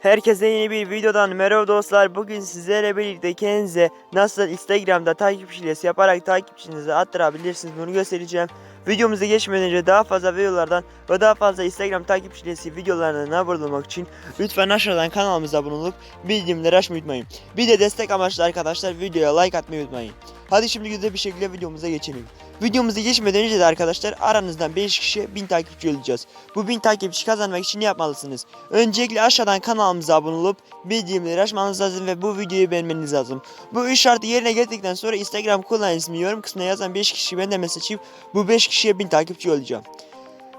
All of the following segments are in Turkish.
Herkese yeni bir videodan merhaba dostlar. Bugün sizlerle birlikte kendinize nasıl Instagram'da takipçilesi yaparak takipçinizi arttırabilirsiniz bunu göstereceğim. Videomuza geçmeden önce daha fazla videolardan ve daha fazla Instagram takipçilesi videolarından haberdar olmak için lütfen aşağıdan kanalımıza abone olup bildirimleri açmayı unutmayın. Bir de destek amaçlı arkadaşlar videoya like atmayı unutmayın. Hadi şimdi güzel bir şekilde videomuza geçelim. Videomuza geçmeden önce de arkadaşlar aranızdan 5 kişiye 1000 takipçi olacağız. Bu 1000 takipçi kazanmak için ne yapmalısınız? Öncelikle aşağıdan kanalımıza abone olup bildirimleri açmanız lazım ve bu videoyu beğenmeniz lazım. Bu üç şartı yerine getirdikten sonra Instagram kullanıcısını yorum kısmına yazan 5 kişi ben de mesaj açıp bu 5 kişiye 1000 takipçi olacağım.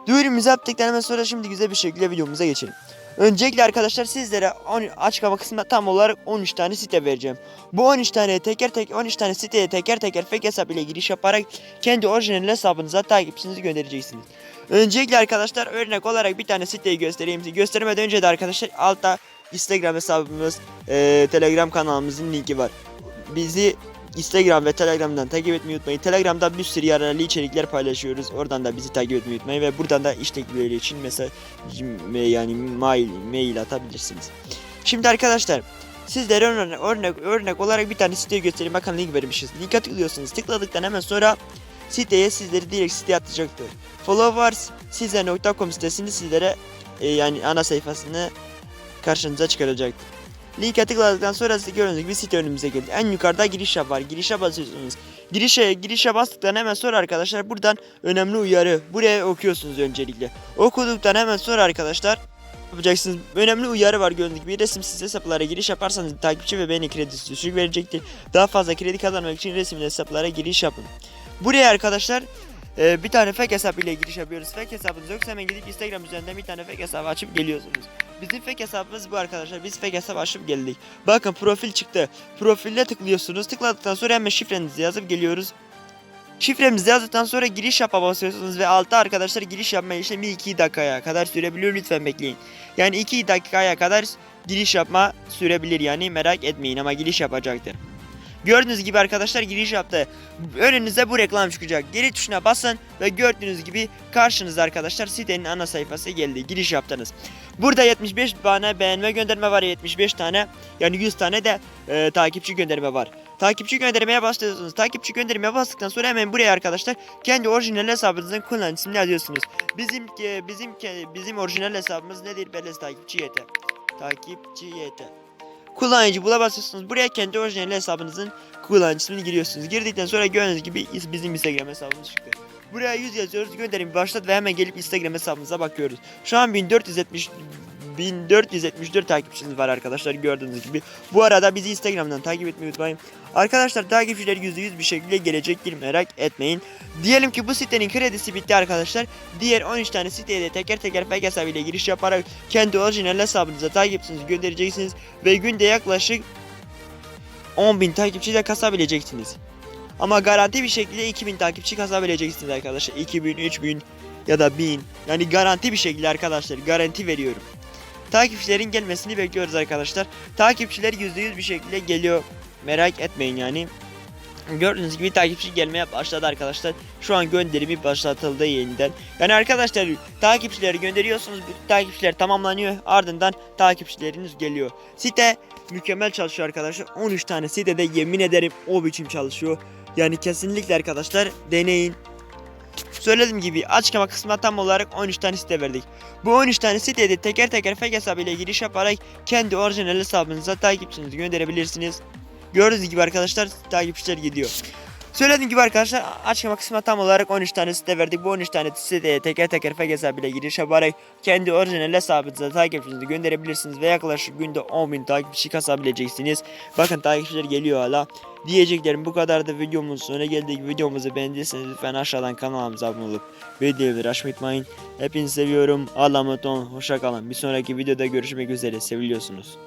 Duyurumuzu yaptıktan hemen sonra şimdi güzel bir şekilde videomuza geçelim. Öncelikle arkadaşlar sizlere 10 açıklama kısmında tam olarak 13 tane site vereceğim. Bu 13 tane teker tek 13 tane siteye teker teker fake hesap ile giriş yaparak kendi orijinal hesabınıza takipçinizi göndereceksiniz. Öncelikle arkadaşlar örnek olarak bir tane siteyi göstereyim. Göstermeden önce de arkadaşlar altta Instagram hesabımız, eee, Telegram kanalımızın linki var. Bizi Instagram ve Telegram'dan takip etmeyi unutmayın. Telegram'da bir sürü yararlı içerikler paylaşıyoruz. Oradan da bizi takip etmeyi unutmayın ve buradan da iş teklifleri için mesela yani mail mail atabilirsiniz. Şimdi arkadaşlar sizlere örnek, örnek, örnek olarak bir tane siteyi göstereyim. Bakın link vermişiz. Linke tıklıyorsunuz. Tıkladıktan hemen sonra siteye sizleri direkt siteye atacaktır. Followers size.com sitesini sizlere e, yani ana sayfasını karşınıza çıkaracaktır. Linke tıkladıktan sonra size gördüğünüz gibi site önümüze geldi. En yukarıda giriş yap var. Girişe basıyorsunuz. Girişe girişe bastıktan hemen sonra arkadaşlar buradan önemli uyarı. Buraya okuyorsunuz öncelikle. Okuduktan hemen sonra arkadaşlar yapacaksınız. Önemli uyarı var gördüğünüz gibi. Resimsiz hesaplara giriş yaparsanız takipçi ve beğeni kredisi düşük verecektir. Daha fazla kredi kazanmak için resimli hesaplara giriş yapın. Buraya arkadaşlar e, bir tane fake hesap ile giriş yapıyoruz. Fake hesabınız yoksa hemen gidip Instagram üzerinden bir tane fake hesabı açıp geliyorsunuz. Bizim fake hesabımız bu arkadaşlar. Biz fake hesap açıp geldik. Bakın profil çıktı. Profile tıklıyorsunuz. Tıkladıktan sonra hemen şifrenizi yazıp geliyoruz. Şifremizi yazdıktan sonra giriş yapa basıyorsunuz ve altta arkadaşlar giriş yapma işlemi 2 dakikaya kadar sürebiliyor. Lütfen bekleyin. Yani 2 dakikaya kadar giriş yapma sürebilir yani merak etmeyin ama giriş yapacaktır. Gördüğünüz gibi arkadaşlar giriş yaptı. Önünüze bu reklam çıkacak. Geri tuşuna basın ve gördüğünüz gibi karşınıza arkadaşlar sitenin ana sayfası geldi. Giriş yaptınız. Burada 75 tane beğenme gönderme var 75 tane yani 100 tane de e, takipçi gönderme var. Takipçi göndermeye başlıyorsunuz. Takipçi göndermeye bastıktan sonra hemen buraya arkadaşlar kendi orijinal hesabınızın kullanıcısını yazıyorsunuz. Bizim e, bizim bizim orijinal hesabımız nedir? Belez takipçi YT. Takipçi YT. Kullanıcı bula basıyorsunuz. Buraya kendi orijinal hesabınızın kullanıcısını giriyorsunuz. Girdikten sonra gördüğünüz gibi bizim Instagram hesabımız çıktı. Buraya 100 yazıyoruz. Gönderim başlat ve hemen gelip Instagram hesabımıza bakıyoruz. Şu an 1470 1474 takipçiniz var arkadaşlar gördüğünüz gibi. Bu arada bizi Instagram'dan takip etmeyi unutmayın. Arkadaşlar takipçiler %100 bir şekilde gelecektir merak etmeyin. Diyelim ki bu sitenin kredisi bitti arkadaşlar. Diğer 13 tane siteye de teker teker fake hesabıyla giriş yaparak kendi orijinal hesabınıza takipçinizi göndereceksiniz. Ve günde yaklaşık 10.000 takipçi de kasabileceksiniz. Ama garanti bir şekilde 2000 takipçi kasabileceksiniz arkadaşlar. 2000, 3000 ya da 1000. Yani garanti bir şekilde arkadaşlar garanti veriyorum. Takipçilerin gelmesini bekliyoruz arkadaşlar. Takipçiler %100 bir şekilde geliyor. Merak etmeyin yani. Gördüğünüz gibi takipçi gelmeye başladı arkadaşlar. Şu an gönderimi başlatıldı yeniden. Yani arkadaşlar takipçileri gönderiyorsunuz. Takipçiler tamamlanıyor. Ardından takipçileriniz geliyor. Site mükemmel çalışıyor arkadaşlar. 13 tane sitede yemin ederim o biçim çalışıyor. Yani kesinlikle arkadaşlar deneyin. Söylediğim gibi açıklama kısmına tam olarak 13 tane site verdik. Bu 13 tane siteye de teker teker fake hesabıyla giriş yaparak kendi orijinal hesabınıza takipçinizi gönderebilirsiniz. Gördüğünüz gibi arkadaşlar takipçiler gidiyor. Söylediğim gibi arkadaşlar açıklama kısmına tam olarak 13 tane site verdik. Bu 13 tane siteye teker teker fake hesabıyla giriş yaparak kendi orijinal hesabınıza takipçinizi gönderebilirsiniz ve yaklaşık günde 10.000 takipçi kasabileceksiniz. Bakın takipçiler geliyor hala. Diyeceklerim bu kadar da videomuzun sonuna geldik. Videomuzu beğendiyseniz lütfen aşağıdan kanalımıza abone olup videoları açmayı unutmayın. Hepinizi seviyorum. Allah'a emanet olun. Hoşça kalın. Bir sonraki videoda görüşmek üzere. Seviliyorsunuz.